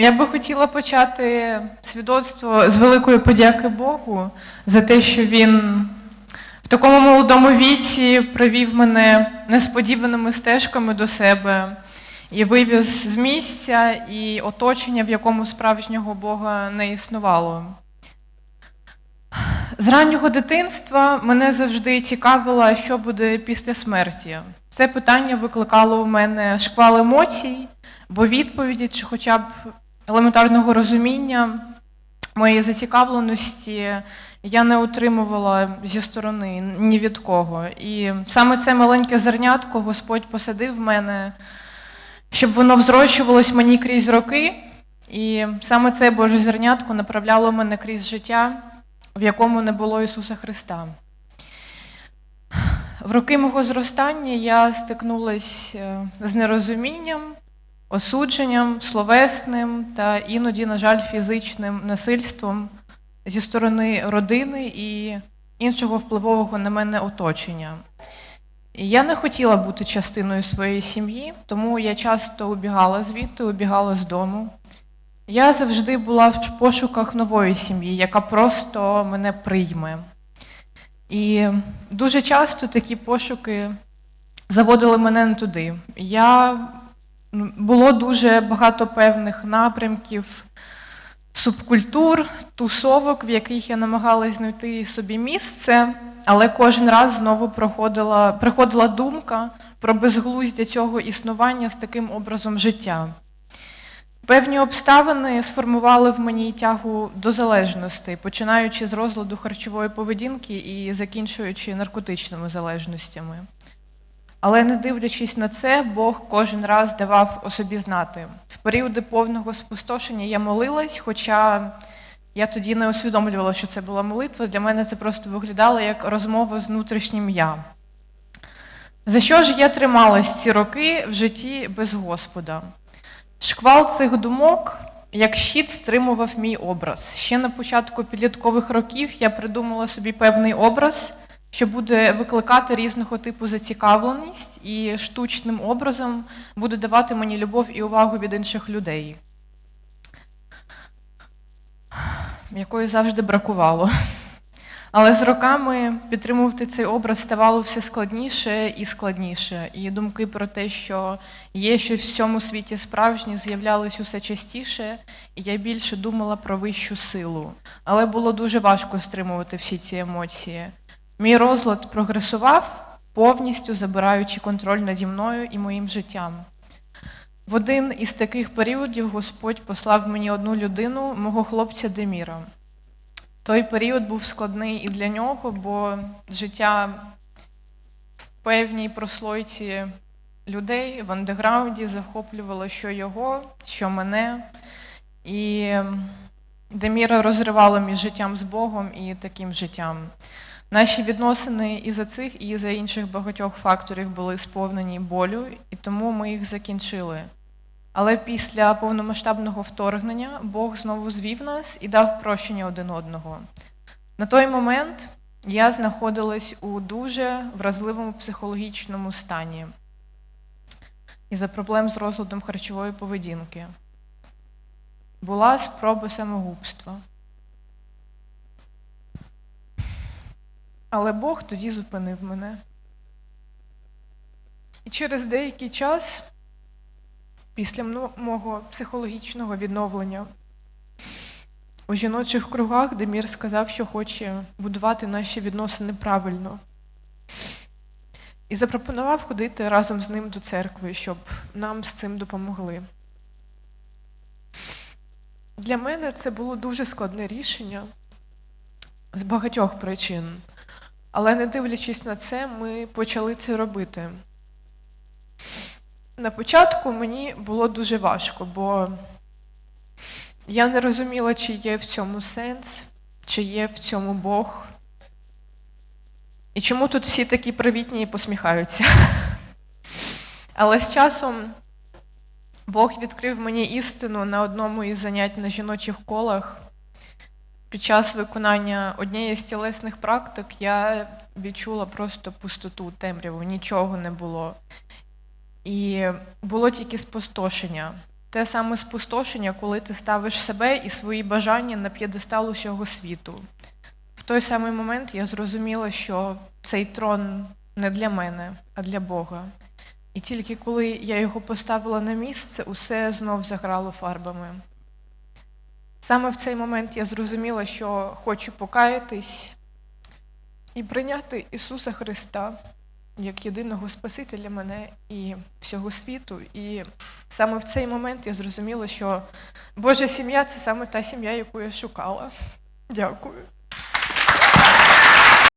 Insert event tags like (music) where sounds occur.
Я би хотіла почати свідоцтво з великої подяки Богу за те, що він в такому молодому віці привів мене несподіваними стежками до себе і вивіз з місця і оточення, в якому справжнього Бога не існувало. З раннього дитинства мене завжди цікавило, що буде після смерті. Це питання викликало у мене шквал емоцій, бо відповіді, чи хоча б елементарного розуміння моєї зацікавленості я не отримувала зі сторони ні від кого. І саме це маленьке зернятко Господь посадив в мене, щоб воно взрощувалось мені крізь роки. І саме це Боже зернятко направляло мене крізь життя, в якому не було Ісуса Христа. В роки мого зростання я стикнулася е, з нерозумінням, осудженням, словесним та іноді, на жаль, фізичним насильством зі сторони родини і іншого впливового на мене оточення. Я не хотіла бути частиною своєї сім'ї, тому я часто убігала звідти, убігала з дому. Я завжди була в пошуках нової сім'ї, яка просто мене прийме. І дуже часто такі пошуки заводили мене не туди. Я було дуже багато певних напрямків, субкультур, тусовок, в яких я намагалась знайти собі місце, але кожен раз знову проходила, приходила думка про безглуздя цього існування з таким образом життя. Певні обставини сформували в мені тягу до залежностей, починаючи з розладу харчової поведінки і закінчуючи наркотичними залежностями. Але не дивлячись на це, Бог кожен раз давав о собі знати. В періоди повного спустошення я молилась, хоча я тоді не усвідомлювала, що це була молитва. Для мене це просто виглядало як розмова з внутрішнім я. За що ж я трималась ці роки в житті без Господа? Шквал цих думок, як щит, стримував мій образ. Ще на початку підліткових років я придумала собі певний образ, що буде викликати різного типу зацікавленість і штучним образом буде давати мені любов і увагу від інших людей, якої завжди бракувало. Але з роками підтримувати цей образ ставало все складніше і складніше. І думки про те, що є щось в цьому світі справжнє, з'являлись усе частіше, і я більше думала про вищу силу. Але було дуже важко стримувати всі ці емоції. Мій розлад прогресував, повністю забираючи контроль наді мною і моїм життям. В один із таких періодів Господь послав мені одну людину, мого хлопця Деміра. Той період був складний і для нього, бо життя в певній прослойці людей в андеграунді захоплювало що його, що мене. І Деміра розривало між життям з Богом і таким життям. Наші відносини і за цих, і за інших багатьох факторів були сповнені болю, і тому ми їх закінчили. Але після повномасштабного вторгнення Бог знову звів нас і дав прощення один одного. На той момент я знаходилась у дуже вразливому психологічному стані із-за проблем з розладом харчової поведінки. Була спроба самогубства. Але Бог тоді зупинив мене. І через деякий час після мого психологічного відновлення у жіночих кругах Демір сказав, що хоче будувати наші відносини правильно. І запропонував ходити разом з ним до церкви, щоб нам з цим допомогли. Для мене це було дуже складне рішення з багатьох причин. Але не дивлячись на це, ми почали це робити. На початку мені було дуже важко, бо я не розуміла, чи є в цьому сенс, чи є в цьому Бог. І чому тут всі такі привітні і посміхаються. (laughs) Але з часом Бог відкрив мені істину на одному із занять на жіночих колах. Під час виконання однієї з тілесних практик я відчула просто пустоту, темряву, нічого не було. І було тільки спустошення. те саме спустошення, коли ти ставиш себе і свої бажання на п'єдестал усього світу. В той самий момент я зрозуміла, що цей трон не для мене, а для Бога. І тільки коли я його поставила на місце, усе знов заграло фарбами. Саме в цей момент я зрозуміла, що хочу покаятись і прийняти Ісуса Христа як єдиного Спасителя мене і всього світу. І саме в цей момент я зрозуміла, що Божа сім'я це саме та сім'я, яку я шукала. Дякую.